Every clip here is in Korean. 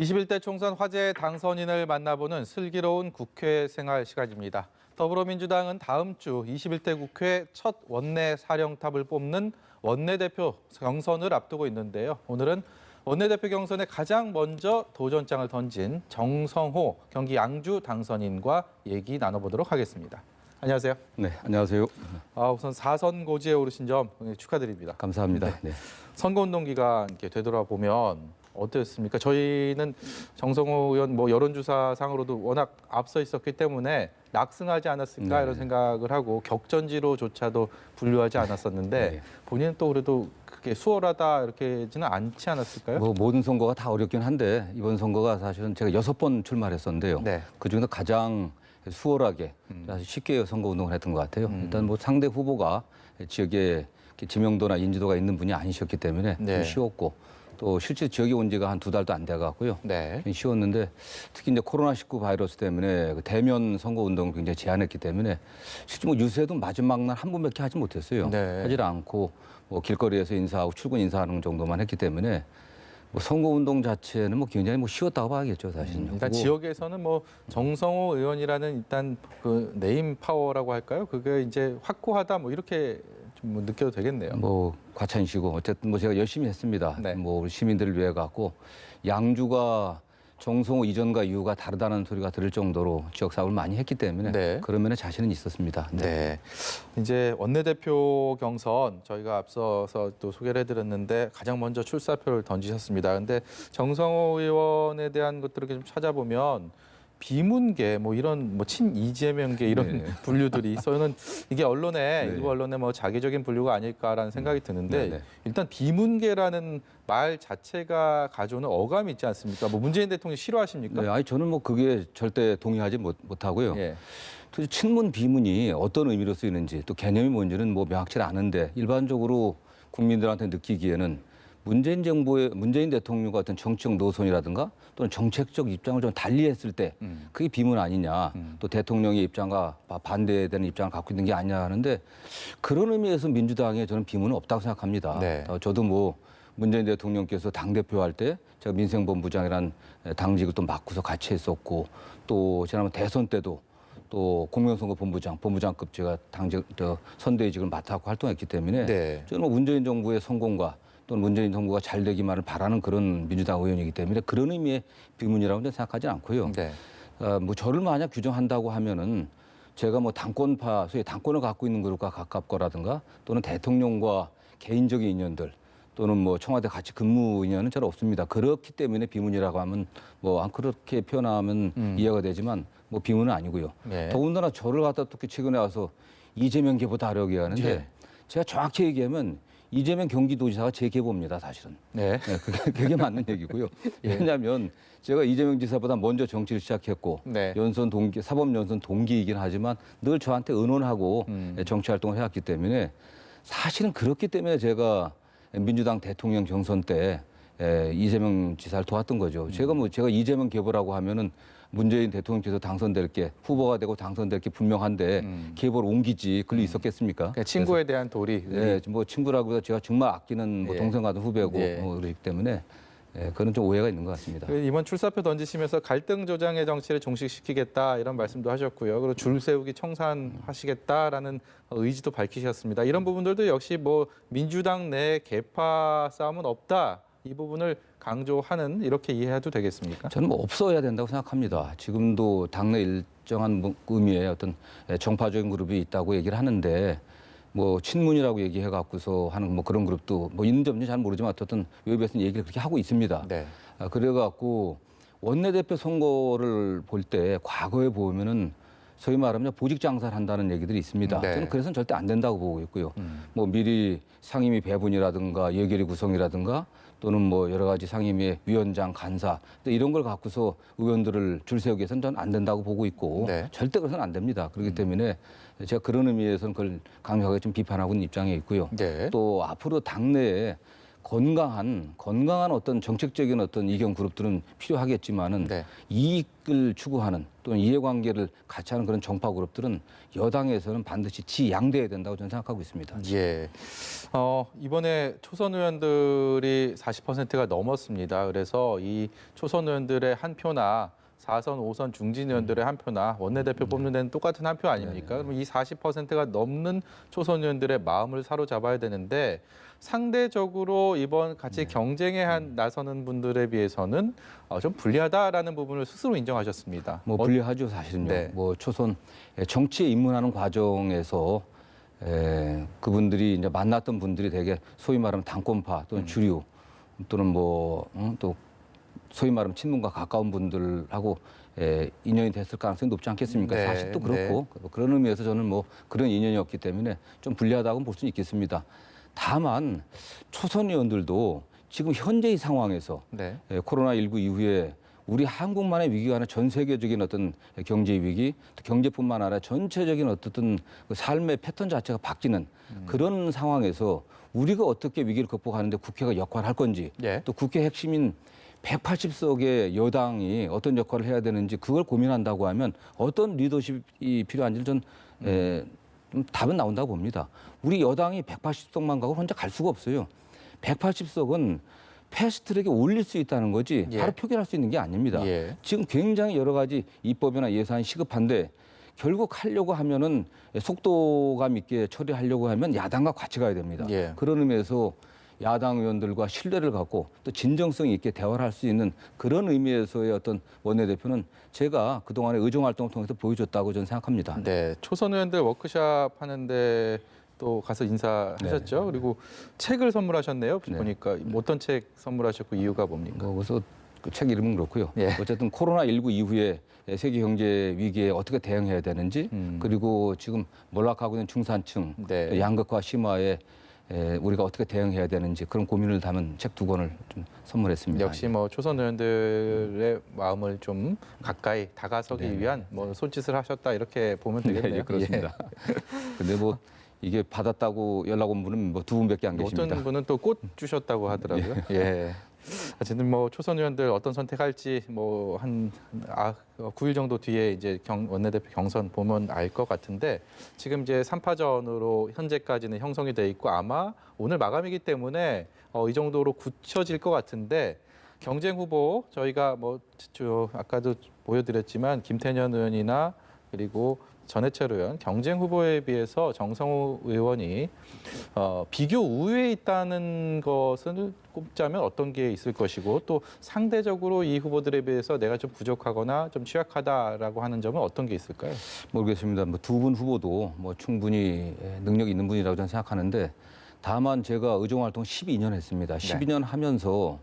21대 총선 화제 당선인을 만나보는 슬기로운 국회 생활 시간입니다. 더불어민주당은 다음 주 21대 국회 첫 원내 사령탑을 뽑는 원내대표 경선을 앞두고 있는데요. 오늘은 원내대표 경선에 가장 먼저 도전장을 던진 정성호 경기 양주 당선인과 얘기 나눠보도록 하겠습니다. 안녕하세요. 네, 안녕하세요. 아, 우선 사선 고지에 오르신 점 축하드립니다. 감사합니다. 네. 선거운동 기간 되돌아보면 어땠습니까? 저희는 정성호 의원 뭐 여론조사상으로도 워낙 앞서 있었기 때문에 낙승하지 않았을까 네. 이런 생각을 하고 격전지로조차도 분류하지 않았었는데 네. 본인은 또 그래도 그렇게 수월하다 이렇게지는 않지 않았을까요? 뭐 모든 선거가 다 어렵긴 한데 이번 선거가 사실은 제가 여섯 번 출마를 했었는데요. 네. 그 중에서 가장 수월하게 음. 아주 쉽게 선거 운동을 했던 것 같아요. 음. 일단 뭐 상대 후보가 지역에 지명도나 인지도가 있는 분이 아니셨기 때문에 네. 좀 쉬웠고 또 실제 지역에 온 지가 한 두 달도 안 돼가고요. 네. 쉬웠는데 특히 이제 코로나 19 바이러스 때문에 그 대면 선거 운동을 굉장히 제한했기 때문에 실제 뭐 유세도 마지막 날 한 번밖에 하지 못했어요. 네. 하질 않고 뭐 길거리에서 인사하고 출근 인사하는 정도만 했기 때문에 뭐 선거 운동 자체는 뭐 굉장히 뭐 쉬웠다고 봐야겠죠 사실은. 음, 일단 지역에서는 뭐 정성호 의원이라는 일단 그 네임 파워라고 할까요? 그게 이제 확고하다 뭐 이렇게 좀 뭐 느껴도 되겠네요. 뭐 과찬이시고 어쨌든 뭐 제가 열심히 했습니다. 네. 뭐 우리 시민들을 위해 갖고 양주가 정성호 이전과 이후가 다르다는 소리가 들을 정도로 지역 사업을 많이 했기 때문에 네. 그런 면에 자신은 있었습니다. 네. 이제 원내대표 경선 저희가 앞서서 또 소개를 해드렸는데 가장 먼저 출사표를 던지셨습니다. 근데 정성호 의원에 대한 것들을 이렇게 좀 찾아보면 비문계 뭐 이런 뭐 친 이재명계 이런 네. 분류들이 저는 이게 언론에 네. 일부 언론에 뭐 자기적인 분류가 아닐까라는 생각이 드는데 네, 네. 일단 비문계라는 말 자체가 가져오는 어감이 있지 않습니까? 뭐 문재인 대통령 싫어하십니까? 네, 아니 저는 뭐 그게 절대 동의하지 못, 못하고요. 예. 도대체 친문 비문이 어떤 의미로 쓰이는지 또 개념이 뭔지는 뭐 명확치 않은데 일반적으로 국민들한테 느끼기에는 문재인 정부의 문재인 대통령과 어떤 정치적 노선이라든가 또는 정책적 입장을 좀 달리했을 때 음. 그게 비문 아니냐 음. 또 대통령의 입장과 바- 반대되는 입장을 갖고 있는 게 아니냐 하는데 그런 의미에서 민주당에 저는 비문은 없다고 생각합니다. 네. 어, 저도 뭐 문재인 대통령께서 당 대표 할 때 제가 민생본부장이란 당직을 또 맡고서 같이 했었고 또 지난번 대선 때도 또 공명선거 본부장, 본부장급 제가 당직 저 선대위직을 맡아서 활동했기 때문에 네. 저는 뭐 문재인 정부의 성공과 또는 문재인 정부가 잘 되기만을 바라는 그런 민주당 의원이기 때문에 그런 의미의 비문이라고 생각하지 않고요. 네. 어, 뭐 저를 만약 규정한다고 하면은 제가 뭐 당권파, 소위 당권을 갖고 있는 그룹과 가깝거라든가 또는 대통령과 개인적인 인연들 또는 뭐 청와대 같이 근무 인연은 잘 없습니다. 그렇기 때문에 비문이라고 하면 뭐 안 그렇게 표현하면 음. 이해가 되지만 뭐 비문은 아니고요. 네. 더군다나 저를 갖다 특히 최근에 와서 이재명 계보다 하려고 하는데 예. 제가 정확히 얘기하면 이재명 경기도지사가 제 계보입니다, 사실은. 네. 네, 그게, 그게 맞는 얘기고요. 예. 왜냐하면 제가 이재명 지사보다 먼저 정치를 시작했고 네. 연선 동기, 사법 연선 동기이긴 하지만 늘 저한테 의논하고 음. 정치 활동을 해왔기 때문에 사실은 그렇기 때문에 제가 민주당 대통령 경선 때 에, 이재명 지사를 도왔던 거죠. 음. 제가 뭐 제가 이재명 계보라고 하면은 문재인 대통령께서 당선될 게 후보가 되고 당선될 게 분명한데 음. 계보를 옮기지 그리 있었겠습니까? 그러니까 친구에 대한 도리. 예, 뭐 친구라고 해서 제가 정말 아끼는 뭐 예. 동생 같은 후배고 예. 뭐 그러기 때문에 예, 그런 좀 오해가 있는 것 같습니다. 그 이번 출사표 던지시면서 갈등 조장의 정치를 종식시키겠다 이런 말씀도 하셨고요. 그리고 줄 세우기 청산하시겠다라는 의지도 밝히셨습니다. 이런 부분들도 역시 뭐 민주당 내 개파 싸움은 없다 이 부분을 강조하는 이렇게 이해해도 되겠습니까? 저는 뭐 없어야 된다고 생각합니다. 지금도 당내 일정한 뭐 의미의 어떤 정파적인 그룹이 있다고 얘기를 하는데 뭐 친문이라고 얘기해 갖고서 하는 뭐 그런 그룹도 뭐 있는지 없는지 잘 모르지만 어쨌든 외부에서는 얘기를 그렇게 하고 있습니다. 네. 아, 그래 갖고 원내대표 선거를 볼 때 과거에 보면은 소위 말하면 보직 장사를 한다는 얘기들이 있습니다. 네. 저는 그래서는 절대 안 된다고 보고 있고요. 음. 뭐 미리 상임위 배분이라든가 예결위 구성이라든가 또는 뭐 여러 가지 상임위 위원장 간사 이런 걸 갖고서 의원들을 줄 세우기 위해서는 저는 안 된다고 보고 있고 네. 절대 그래서는 안 됩니다. 그렇기 때문에 제가 그런 의미에서는 그걸 강력하게 좀 비판하고 있는 입장에 있고요. 네. 또 앞으로 당내에 건강한 건강한 어떤 정책적인 어떤 이견 그룹들은 필요하겠지만은 네. 이익을 추구하는 또는 이해관계를 같이 하는 그런 정파 그룹들은 여당에서는 반드시 지양돼야 된다고 저는 생각하고 있습니다. 예. 어, 이번에 초선 의원들이 40%가 넘었습니다. 그래서 이 초선 의원들의 한 표나 4선, 5선 중진 의원들의 한 표나 원내대표 뽑는 데는 똑같은 한 표 아닙니까? 그럼 이 40%가 넘는 초선 의원들의 마음을 사로잡아야 되는데 상대적으로 이번 같이 경쟁에 한 나서는 분들에 비해서는 어, 좀 불리하다라는 부분을 스스로 인정하셨습니다. 뭐 어, 불리하죠 사실은요. 네. 뭐 초선 예, 정치에 입문하는 과정에서 에, 그분들이 이제 만났던 분들이 되게 소위 말하면 당권파 음. 또는 주류 또는 뭐또 소위 말하면 친문과 가까운 분들하고 에, 인연이 됐을 가능성이 높지 않겠습니까? 네, 사실 또 그렇고 뭐 그런 의미에서 저는 뭐 그런 인연이 없기 때문에 좀 불리하다고 볼 수는 있겠습니다. 다만 초선 의원들도 지금 현재의 상황에서 네. 예, 코로나19 이후에 우리 한국만의 위기가 아니라 전 세계적인 어떤 경제 위기, 또 경제뿐만 아니라 전체적인 어떤 그 삶의 패턴 자체가 바뀌는 그런 상황에서 우리가 어떻게 위기를 극복하는데 국회가 역할을 할 건지 예. 또 국회 핵심인 180석의 여당이 어떤 역할을 해야 되는지 그걸 고민한다고 하면 어떤 리더십이 필요한지를 전 에, 좀 답은 나온다고 봅니다. 우리 여당이 180석만 가고 혼자 갈 수가 없어요. 180석은 패스트트랙에 올릴 수 있다는 거지 예. 바로 표결할 수 있는 게 아닙니다. 예. 지금 굉장히 여러 가지 입법이나 예산이 시급한데 결국 하려고 하면은 속도감 있게 처리하려고 하면 야당과 같이 가야 됩니다. 예. 그런 의미에서 야당 의원들과 신뢰를 갖고 또 진정성 있게 대화를 할 수 있는 그런 의미에서의 어떤 원내대표는 제가 그동안의 의정 활동을 통해서 보여줬다고 저는 생각합니다. 네, 초선 의원들 워크샵 하는데 또 가서 인사하셨죠. 그리고 책을 선물하셨네요. 네. 보니까 어떤 책 선물하셨고 이유가 뭡니까? 뭐 그래서 그 책 이름은 그렇고요. 예. 어쨌든 코로나 19 이후에 세계 경제 위기에 어떻게 대응해야 되는지 음. 그리고 지금 몰락하고 있는 중산층 네. 또 양극화 심화에 에, 우리가 어떻게 대응해야 되는지 그런 고민을 담은 책 두 권을 좀 선물했습니다. 역시 뭐 초선 의원들의 마음을 좀 가까이 다가서기 네. 위한 뭐 손짓을 하셨다 이렇게 보면 네, 되겠네요. 예, 그렇습니다. 근데 뭐 이게 받았다고 연락 온 분은 뭐 두 분밖에 안 예. 계십니다. 어떤 분은 또 꽃 주셨다고 하더라고요. 예. 어쨌든 뭐 초선 의원들 어떤 선택할지 뭐한 아, 9일 정도 뒤에 이제 경, 원내대표 경선 보면 알 것 같은데 지금 이제 3파전으로 현재까지는 형성이 돼 있고 아마 오늘 마감이기 때문에 어, 이 정도로 굳혀질 것 같은데 경쟁 후보 저희가 뭐 저, 아까도 보여드렸지만 김태년 의원이나 그리고 전해철 의원 경쟁 후보에 비해서 정성호 의원이 어, 비교 우위에 있다는 것을 꼽자면 어떤 게 있을 것이고 또 상대적으로 이 후보들에 비해서 내가 좀 부족하거나 좀 취약하다라고 하는 점은 어떤 게 있을까요? 모르겠습니다. 뭐 두 분 후보도 뭐 충분히 예, 능력 있는 분이라고 저는 생각하는데 다만 제가 의정 활동 12년 했습니다. 12년 하면서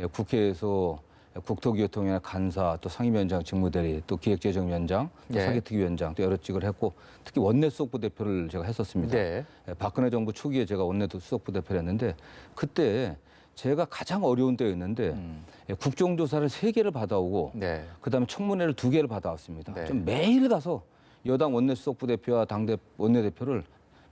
예, 국회에서 국토교통이나 간사 또 상임위원장 직무대리 또 기획재정위원장 또 네. 사기특위위원장 또 여러 직을 했고 특히 원내 수석부 대표를 제가 했었습니다. 네. 예, 박근혜 정부 초기에 제가 원내 수석부 대표를 했는데 그때 제가 가장 어려운 때였는데 음, 예, 국정조사를 세 개를 받아오고 네. 그다음에 청문회를 두 개를 받아왔습니다. 네. 좀 매일 가서 여당 원내 수석부 대표와 당대 원내대표를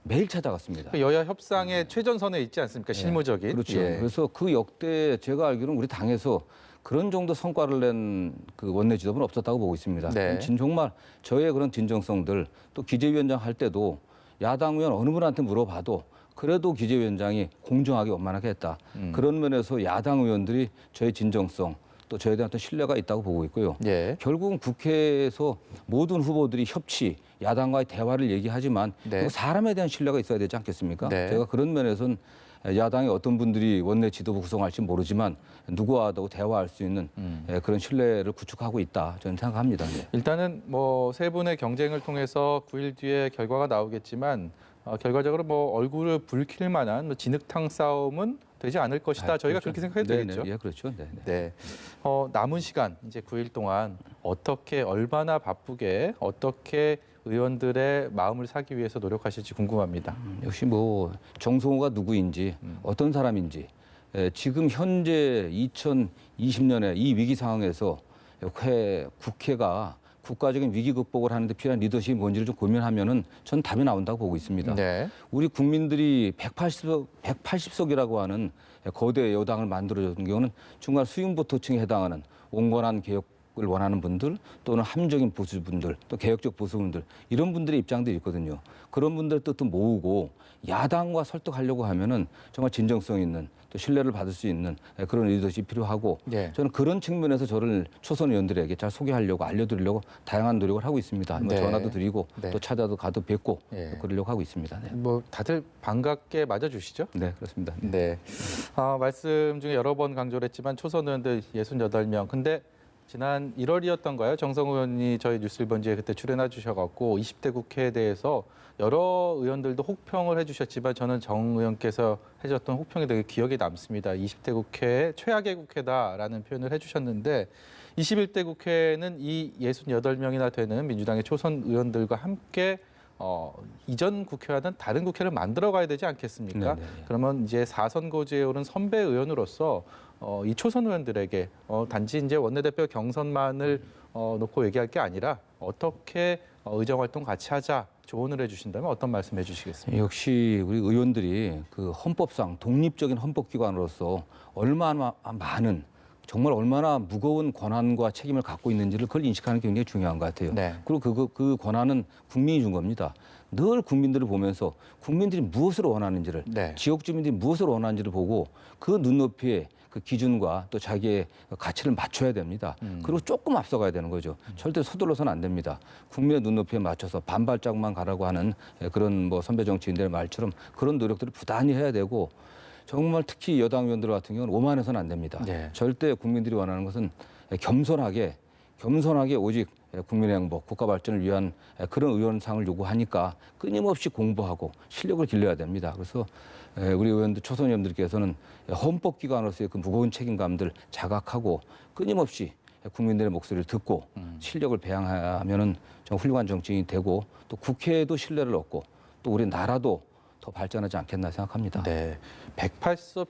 매일 찾아갔습니다. 그 여야 협상의 최전선에 있지 않습니까? 실무적인. 네. 그렇죠. 예. 그래서 그 역대 제가 알기로는 우리 당에서 그런 정도 성과를 낸 그 원내 지도부는 없었다고 보고 있습니다. 네. 진 정말 저의 그런 진정성들 또 기재위원장 할 때도 야당 의원 어느 분한테 물어봐도 그래도 기재위원장이 공정하게 원만하게 했다. 음. 그런 면에서 야당 의원들이 저의 진정성 또 저에 대한 어떤 신뢰가 있다고 보고 있고요. 예. 결국은 국회에서 모든 후보들이 협치, 야당과의 대화를 얘기하지만 네. 그 사람에 대한 신뢰가 있어야 되지 않겠습니까? 네. 제가 그런 면에서는 야당의 어떤 분들이 원내 지도부 구성할지 모르지만 누구와도 대화할 수 있는 음. 예, 그런 신뢰를 구축하고 있다 저는 생각합니다. 네. 일단은 뭐 세 분의 경쟁을 통해서 9일 뒤에 결과가 나오겠지만 어, 결과적으로 뭐 얼굴을 붉힐 만한 뭐 진흙탕 싸움은 되지 않을 것이다. 아, 저희가 그렇죠. 그렇게 생각해도 네, 되겠죠. 네, 예, 그렇죠. 네, 네. 네. 어, 남은 시간 이제 9일 동안 어떻게 얼마나 바쁘게 어떻게 의원들의 마음을 사기 위해서 노력하실지 궁금합니다. 음, 역시 뭐 정성호가 누구인지 음. 어떤 사람인지 에, 지금 현재 2020년에 이 위기 상황에서 회, 국회가 국가적인 위기 극복을 하는데 필요한 리더십이 뭔지를 좀 고민하면은 전 답이 나온다고 보고 있습니다. 네. 우리 국민들이 180석, 180석이라고 하는 거대 여당을 만들어준 경우는 중간 수용보토층에 해당하는 온건한 개혁 을 원하는 분들 또는 함적인 보수분들 또 개혁적 보수분들 이런 분들의 입장들이 있거든요. 그런 분들의 뜻도 모으고 야당과 설득하려고 하면은 정말 진정성 있는 또 신뢰를 받을 수 있는 그런 리더십이 필요하고 예. 저는 그런 측면에서 저를 초선 의원들에게 잘 소개하려고 알려드리려고 다양한 노력을 하고 있습니다. 뭐 네. 전화도 드리고 네. 또 찾아도 가도 뵙고 예. 또 그러려고 하고 있습니다. 네. 뭐 다들 반갑게 맞아주시죠? 네, 그렇습니다. 네. 네. 아, 말씀 중에 여러 번 강조를 했지만 초선 의원들 68명. 근데 지난 1월이었던가요? 정성 의원이 저희 뉴스 1번지에 그때 출연해 주셔갖고 20대 국회에 대해서 여러 의원들도 혹평을 해주셨지만 저는 정 의원께서 해줬던 혹평이 되게 기억에 남습니다. 20대 국회 최악의 국회다라는 표현을 해주셨는데 21대 국회는 이 68명이나 되는 민주당의 초선 의원들과 함께 어, 이전 국회와는 다른 국회를 만들어 가야 되지 않겠습니까? 네, 네, 네. 그러면 이제 사선고지에 오른 선배 의원으로서 어, 이 초선 의원들에게 어, 단지 이제 원내대표 경선만을 어, 놓고 얘기할 게 아니라 어떻게 어, 의정 활동 같이 하자 조언을 해주신다면 어떤 말씀 해주시겠습니까? 역시 우리 의원들이 그 헌법상 독립적인 헌법기관으로서 얼마나 많은 정말 얼마나 무거운 권한과 책임을 갖고 있는지를 그걸 인식하는 게 굉장히 중요한 것 같아요. 네. 그리고 그, 그 권한은 국민이 준 겁니다. 늘 국민들을 보면서 국민들이 무엇을 원하는지를 네. 지역 주민들이 무엇을 원하는지를 보고 그 눈높이에 그 기준과 또 자기의 가치를 맞춰야 됩니다. 음. 그리고 조금 앞서가야 되는 거죠. 절대 서둘러서는 안 됩니다. 국민의 눈높이에 맞춰서 반발짝만 가라고 하는 그런 뭐 선배 정치인들의 말처럼 그런 노력들을 부단히 해야 되고 정말 특히 여당 의원들 같은 경우는 오만해서는 안 됩니다. 네. 절대 국민들이 원하는 것은 겸손하게 겸손하게 오직 국민의 행복, 국가 발전을 위한 그런 의원상을 요구하니까 끊임없이 공부하고 실력을 길러야 됩니다. 그래서 우리 의원들 초선 의원들께서는 헌법 기관으로서의 그 무거운 책임감들 자각하고 끊임없이 국민들의 목소리를 듣고 실력을 배양하면은 좀 훌륭한 정치인이 되고 또 국회에도 신뢰를 얻고 또 우리 나라도 더 발전하지 않겠나 생각합니다. 네. 180,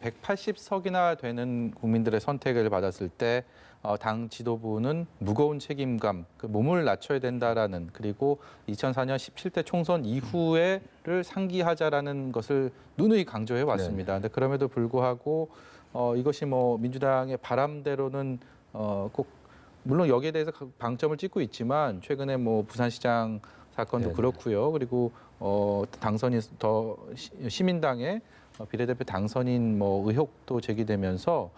180 석이나 되는 국민들의 선택을 받았을 때, 어, 당 지도부는 무거운 책임감, 그 몸을 낮춰야 된다라는 그리고 2004년 17대 총선 이후에를 상기하자라는 것을 누누이 강조해 왔습니다. 근데 그럼에도 불구하고 어, 이것이 뭐 민주당의 바람대로는 어, 꼭 물론 여기에 대해서 방점을 찍고 있지만 최근에 뭐 부산시장 사건도 네네. 그렇고요. 그리고 어, 당선이 더 시- 시민당의 어, 비례대표 당선인 뭐 의혹도 제기되면서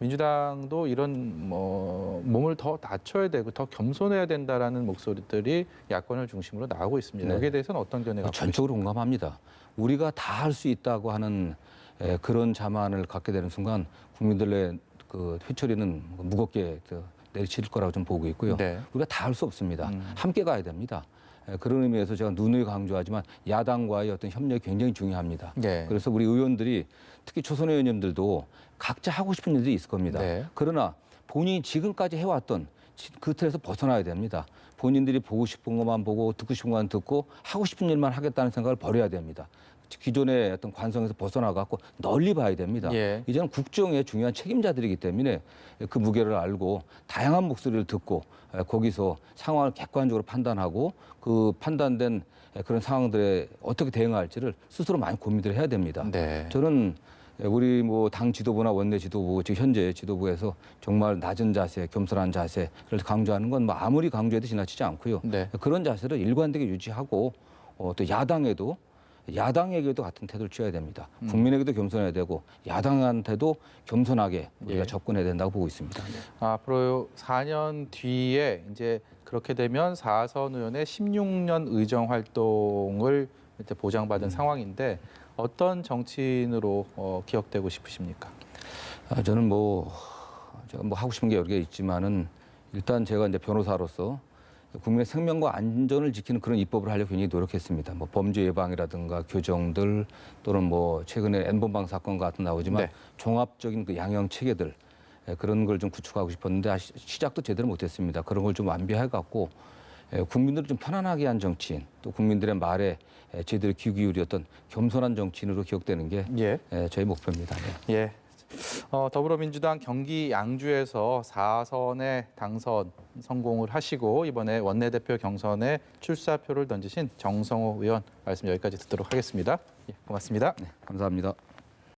민주당도 이런 뭐 몸을 더 낮춰야 되고 더 겸손해야 된다라는 목소리들이 야권을 중심으로 나오고 있습니다. 네. 여기에 대해서는 어떤 견해가 뭐 전적으로 공감합니다. 우리가 다 할 수 있다고 하는 에, 그런 자만을 갖게 되는 순간 국민들의 그 회초리는 무겁게 저, 내리칠 거라고 좀 보고 있고요. 네. 우리가 다 할 수 없습니다. 음. 함께 가야 됩니다. 에, 그런 의미에서 제가 누누이 강조하지만 야당과의 어떤 협력이 굉장히 중요합니다. 네. 그래서 우리 의원들이 특히 초선 의원님들도 각자 하고 싶은 일들이 있을 겁니다. 네. 그러나 본인이 지금까지 해왔던 지- 그 틀에서 벗어나야 됩니다. 본인들이 보고 싶은 것만 보고 듣고 싶은 것만 듣고 하고 싶은 일만 하겠다는 생각을 버려야 됩니다. 기존의 어떤 관성에서 벗어나갖고 널리 봐야 됩니다. 예. 이제는 국정의 중요한 책임자들이기 때문에 그 무게를 알고 다양한 목소리를 듣고 에, 거기서 상황을 객관적으로 판단하고 그 판단된 에, 그런 상황들에 어떻게 대응할지를 스스로 많이 고민을 해야 됩니다. 네. 저는 우리 뭐 당 지도부나 원내 지도부 즉 현재 지도부에서 정말 낮은 자세, 겸손한 자세를 강조하는 건 뭐 아무리 강조해도 지나치지 않고요. 네. 그런 자세를 일관되게 유지하고 어, 또 야당에도 야당에게도 같은 태도를 취해야 됩니다. 음. 국민에게도 겸손해야 되고 야당한테도 겸손하게 우리가 예. 접근해야 된다고 보고 있습니다. 네. 앞으로 4년 뒤에 이제 그렇게 되면 사선 의원의 16년 의정 활동을 이제 보장받은 상황인데 어떤 정치인으로 어, 기억되고 싶으십니까? 아, 저는 뭐 제가 뭐 하고 싶은 게 여러 개 있지만은 일단 제가 이제 변호사로서 국민의 생명과 안전을 지키는 그런 입법을 하려고 굉장히 노력했습니다. 뭐 범죄 예방이라든가 교정들 또는 뭐 최근에 N번방 사건 같은 나오지만 네. 종합적인 그 양형 체계들 예, 그런 걸 좀 구축하고 싶었는데 아시- 시작도 제대로 못했습니다. 그런 걸 좀 완비해 갖고 예, 국민들을 좀 편안하게 한 정치인 또 국민들의 말에 예, 제대로 귀 기울였던 겸손한 정치인으로 기억되는 게 예. 예, 저희 목표입니다. 네. 예. 어, 더불어민주당 경기 양주에서 4선의 당선 성공을 하시고 이번에 원내대표 경선에 출사표를 던지신 정성호 의원 말씀 여기까지 듣도록 하겠습니다. 예, 고맙습니다. 네, 감사합니다.